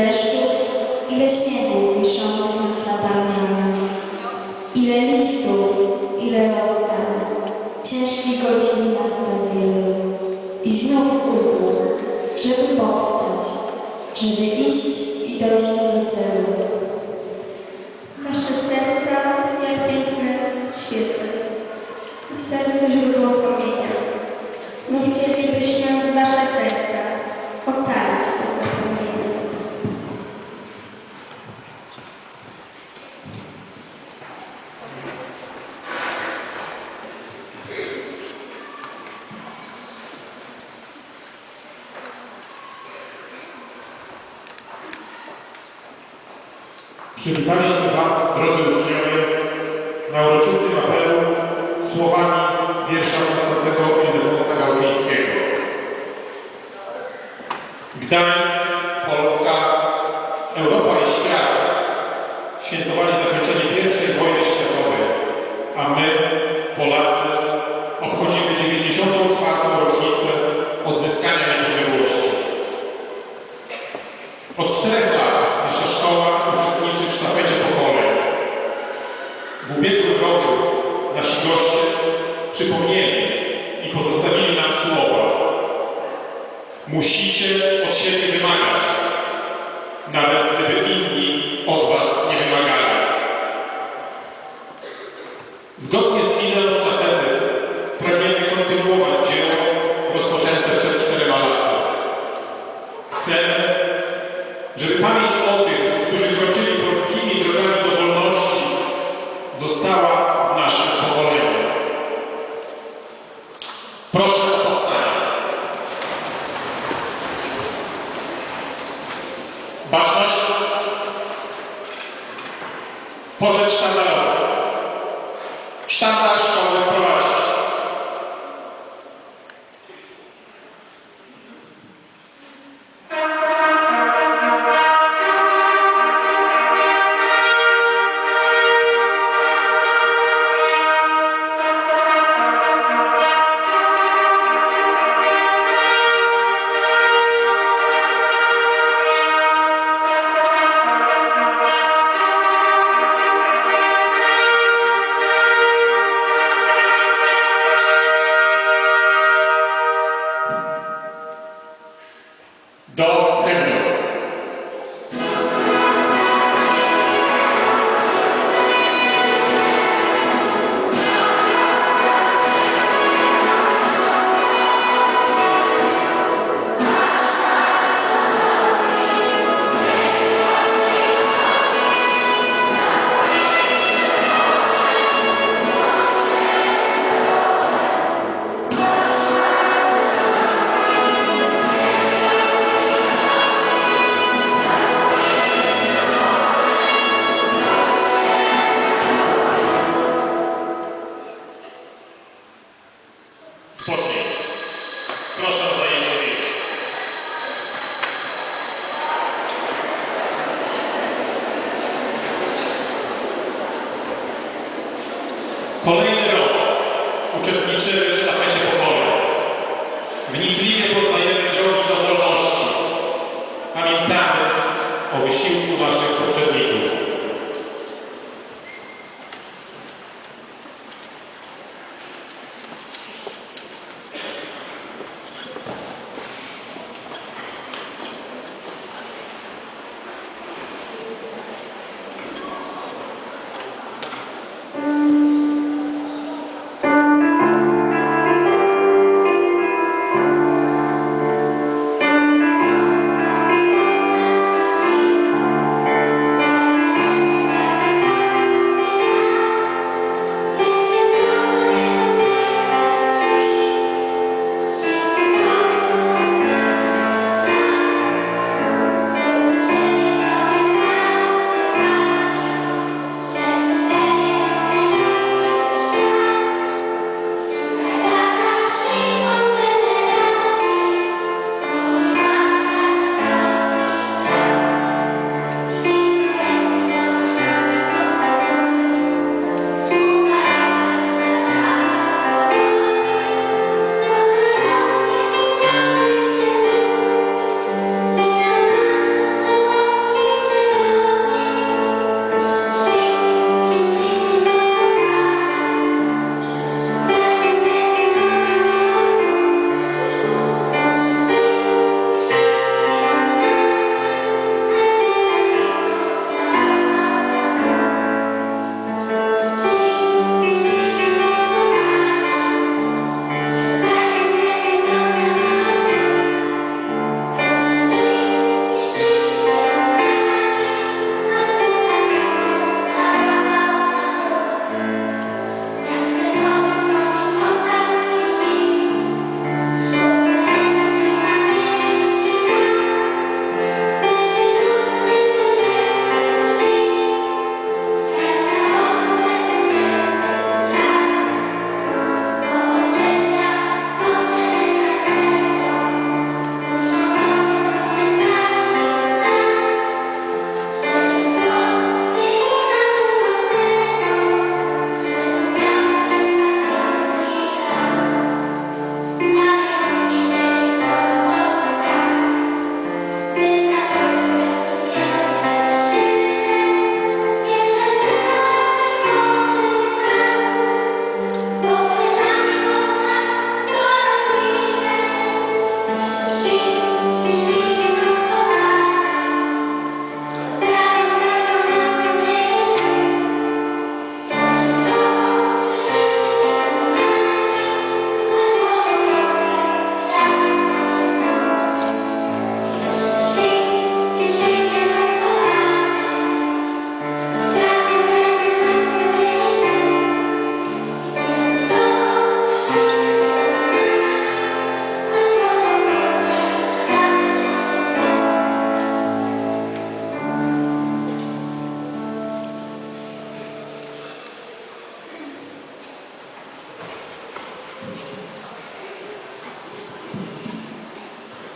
deszczów, ile śniegów wiszących nad latarniami. Ile listów, ile rozstaw, ciężkich godzin nastąpiły. I znów upór, żeby powstać, żeby iść i dojść do celu. Przywitaliśmy Was, drodzy uczniowie, na uroczystym apelu słowami wiersza Konstantego Ildefonsa Gałczyńskiego. Gdańsk, Polska, Europa i świat świętowali zakończenie I wojny światowej, a my, Polacy, roku nasi goście przypomnieli i pozostawili nam słowa. Musicie od siebie wymagać, nawet gdyby inni od was nie wymagali. Zgodnie z Proszę o powstanie. Baczność. Poczet sztandarowy. O wysiłku naszych poprzedników.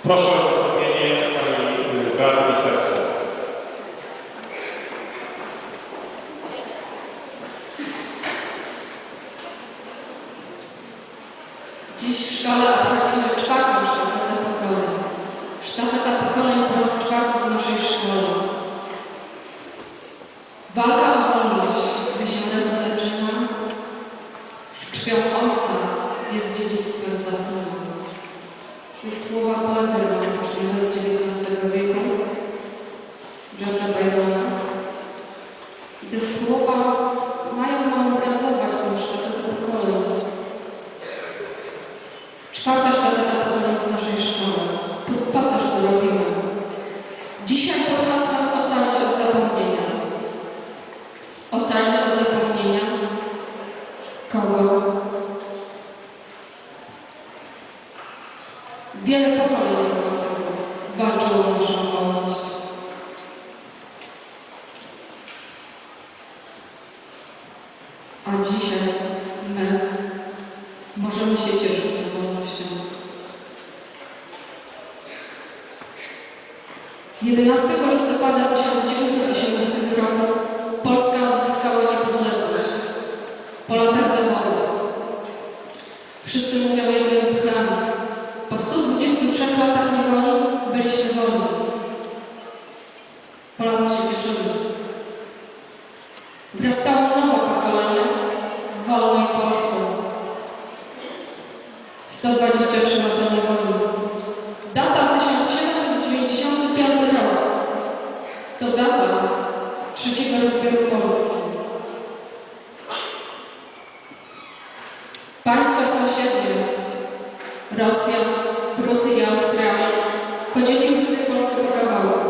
Proszę o wystąpienie pani Beaty Ministerstwo. Dziś w szkole obchodzimy czwartą sztafetę pokoleń. Sztafeta pokoleń po raz czwarty w naszej szkole. Walka Jest słowa poety romantycznego z XIX wieku, George'a Byrona. I te słowa mają nam obrazować tę sztafetę pokoleń. Czwarta sztafeta pokoleń w naszej szkole. Po, po coż to robimy? Dzisiaj pod hasłem ocalić od zapomnienia. Ocalić od zapomnienia? Kogo? Wiele pokoleń romantyków walczyło o naszą wolność. A dzisiaj my możemy się cieszyć wolnością. 11 listopada 1918 roku Polska odzyskała niepodległość. Po latach zaborów. Wszyscy Polacy się cieszyli. Wrastało nowe pokolenie wolnej Polską. 123 lata niewoli. Data 1795 rok. To data trzeciego rozbioru Polski. Państwa sąsiednie, Rosja, Prusy i Australia, podzieliły sobie Polskę po kawałku.